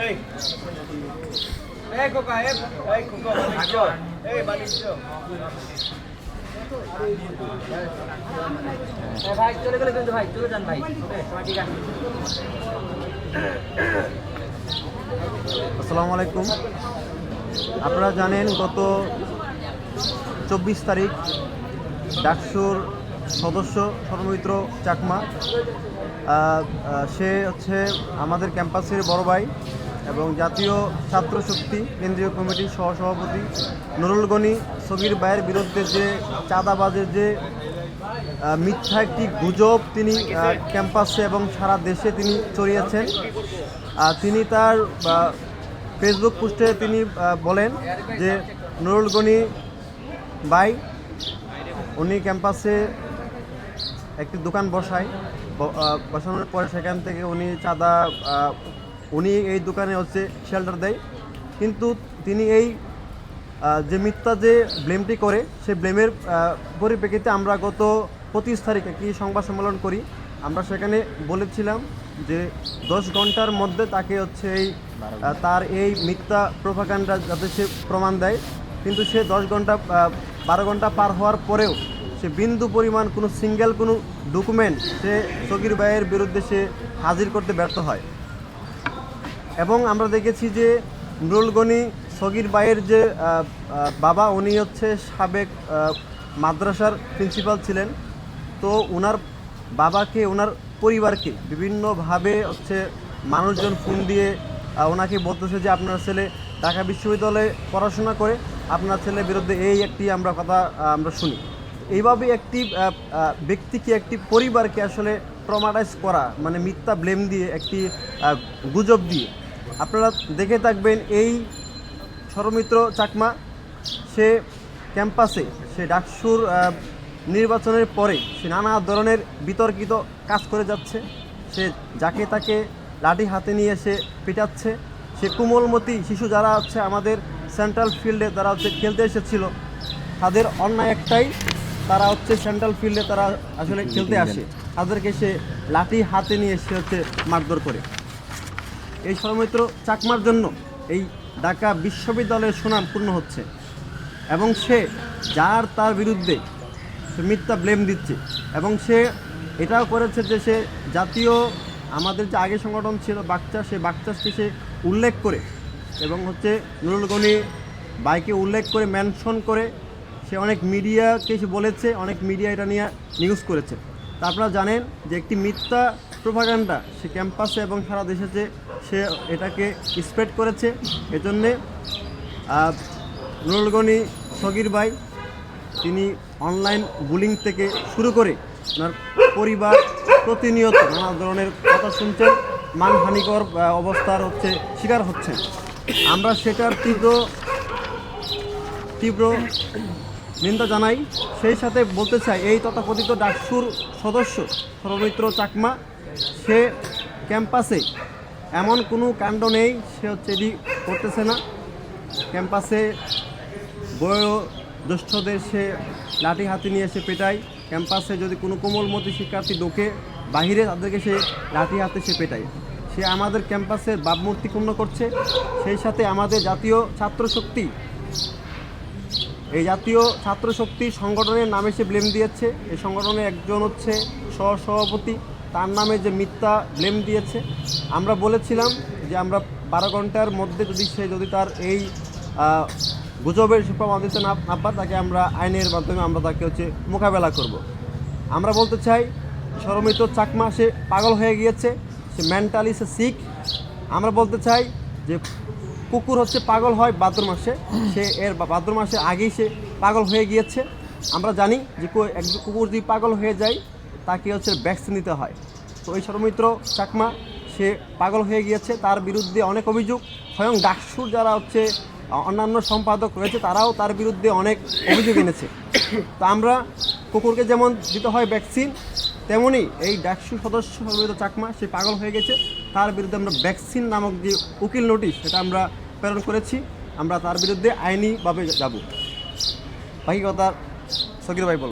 এই। এই কোকা এই এই কোকা বাণিজ্য এই বাণিজ্য ভাই চলে গেলে কিন্তু ভাই চলে যান ভাই। ঠিক আছে? আসসালামু আলাইকুম। আপনারা জানেন গত চব্বিশ তারিখ ডাকসুর সদস্য সর্বমিত্র চাকমা। সে হচ্ছে আমাদের ক্যাম্পাসের বড় ভাই এবং জাতীয় ছাত্র শক্তি কেন্দ্রীয় কমিটির সহসভাপতি নুরুল গনি। সগির ভাইয়ের বিরুদ্ধে যে চাঁদাবাজের যে মিথ্যা একটি গুজব তিনি ক্যাম্পাসে এবং সারা দেশে তিনি চড়িয়েছেন তিনি তার ফেসবুক পোস্টে তিনি বলেন যে নুরুল গনি ভাই, উনি ক্যাম্পাসে একটি দোকান বসায়। বসানোর পরে সেখান থেকে উনি চাঁদা উনি এই দোকানে হচ্ছে শেল্টার দেয়। কিন্তু তিনি এই যে মিথ্যা যে ব্লেমটি করে সেই ব্লেমের পরিপ্রেক্ষিতে আমরা গত পঁচিশ তারিখে একটি সংবাদ সম্মেলন করি, আমরা সেখানে বলেছিলাম যে দশ ঘণ্টার মধ্যে তাকে হচ্ছে এই তার এই মিথ্যা প্রভাকাণ্ডা যাতে সে প্রমাণ দেয়। কিন্তু সে দশ ঘণ্টা বারো ঘণ্টা পার হওয়ার পরেও সে বিন্দু পরিমাণ কোনো সিঙ্গেল কোনো ডকুমেন্ট সে সগির ভাইয়ের বিরুদ্ধে সে হাজির করতে ব্যর্থ হয়। এবং আমরা দেখেছি যে নুরুল গনি সগির ভাইয়ের যে বাবা উনি হচ্ছে সাবেক মাদ্রাসার প্রিন্সিপাল ছিলেন। তো ওনার বাবাকে ওনার পরিবারকে বিভিন্নভাবে হচ্ছে মানুষজন ফোন দিয়ে ওনাকে বলতেছে যে আপনার ছেলে ঢাকা বিশ্ববিদ্যালয়ে পড়াশোনা করে, আপনার ছেলের বিরুদ্ধে এই একটি আমরা কথা আমরা শুনি। এইভাবে একটি ব্যক্তিকে একটি পরিবারকে আসলে ট্রমাটাইজ করা মানে মিথ্যা ব্লেম দিয়ে একটি গুজব দিয়ে। আপনারা দেখে থাকবেন এই সরমিত্র চাকমা, সে ক্যাম্পাসে, সে ডাকসুর নির্বাচনের পরে সে নানা ধরনের বিতর্কিত কাজ করে যাচ্ছে। সে যাকে তাকে লাঠি হাতে নিয়ে সে পিটাচ্ছে। সে কোমলমতি শিশু যারা হচ্ছে আমাদের সেন্ট্রাল ফিল্ডে তারা হচ্ছে খেলতে এসেছিল। তাদের অন্যায় একটাই তারা হচ্ছে সেন্ট্রাল ফিল্ডে তারা আসলে খেলতে আসে। তাদেরকে সে লাঠি হাতে নিয়ে সে হচ্ছে মারধর করে। এই সৌমিত্র চাকমার জন্য এই ঢাকা বিশ্ববিদ্যালয়ের সুনাম পূর্ণ হচ্ছে। এবং সে যার তার বিরুদ্ধে সে মিথ্যা ব্লেম দিচ্ছে। এবং সে এটাও করেছে যে সে জাতীয় আমাদের যে আগে সংগঠন ছিল বাচ্চা সে বাচ্চাকে সে উল্লেখ করে এবং হচ্ছে নুরুল গনি বাইকে উল্লেখ করে মেনশন করে সে অনেক মিডিয়াকে সে বলেছে, অনেক মিডিয়া এটা নিয়ে নিউজ করেছে। তা আপনারা জানেন যে একটি মিথ্যা প্রোপাগান্ডা সে ক্যাম্পাসে এবং সারা দেশে যে সে এটাকে স্প্রেড করেছে, এজন্যে নুরুলগনি সগির ভাই, তিনি অনলাইন বুলিং থেকে শুরু করে ওনার পরিবার প্রতিনিয়ত নানা ধরনের কথা শুনছেন, মানহানিকর অবস্থার হচ্ছে, শিকার হচ্ছেন। আমরা সেটার তীব্র তীব্র নিন্দা জানাই। সেই সাথে বলতে চাই, এই তথাকথিত ডাকসুর সদস্য, সর্বমিত্র চাকমা, সে ক্যাম্পাসে এমন কোনো কাণ্ড নেই, সে হচ্ছে এটি করতেছে না। ক্যাম্পাসে বয়োজ্যেষ্ঠদের সে লাঠি হাতে নিয়ে এসে পেটায়। ক্যাম্পাসে যদি কোনো কোমলমতি শিক্ষার্থী ঢোকে, বাহিরে তাদেরকে সে লাঠি হাতে সে পেটায়। সে আমাদের ক্যাম্পাসের ভাবমূর্তি করছে। সেই সাথে আমাদের জাতীয় ছাত্র শক্তি এই জাতীয় ছাত্র শক্তি সংগঠনের নামে সে ব্লেম দিয়েছে। এই সংগঠনের একজন হচ্ছে সহসভাপতি, তার নামে যে মিথ্যা ব্লেম দিয়েছে। আমরা বলেছিলাম যে আমরা বারো ঘণ্টার মধ্যে যদি সে, যদি তার এই গুজবের প্রমাণ দিতে না না তাকে আমরা আইনের মাধ্যমে আমরা তাকে হচ্ছে মোকাবেলা করব। আমরা বলতে চাই, সরমিত চাকমা সে পাগল হয়ে গিয়েছে, সে মেন্টালি সে সিক আমরা বলতে চাই যে কুকুর হচ্ছে পাগল হয় ভাদ্র মাসে। সে এর ভাদ্র মাসে আগেই সে পাগল হয়ে গিয়েছে। আমরা জানি যে কো- এক কুকুর যদি পাগল হয়ে যায়, তাকে হচ্ছে ভ্যাকসিন নিতে হয়। তো ওই সরমিত্র চাকমা, সে পাগল হয়ে গিয়েছে। তার বিরুদ্ধে অনেক অভিযোগ। স্বয়ং ডাকসুর যারা হচ্ছে অন্যান্য সম্পাদক রয়েছে, তারাও তার বিরুদ্ধে অনেক অভিযোগ এনেছে। তো আমরা কুকুরকে যেমন দিতে হয় ভ্যাকসিন তেমনি এই ডাকসু সদস্য চাকমা, সে পাগল হয়ে গেছে। তার বিরুদ্ধে আমরা ভ্যাকসিন নামক যে উকিল নোটিশ সেটা আমরা প্রেরণ করেছি, আমরা তার বিরুদ্ধে আইনিভাবে যাব। বাকি কথা সকির ভাই বল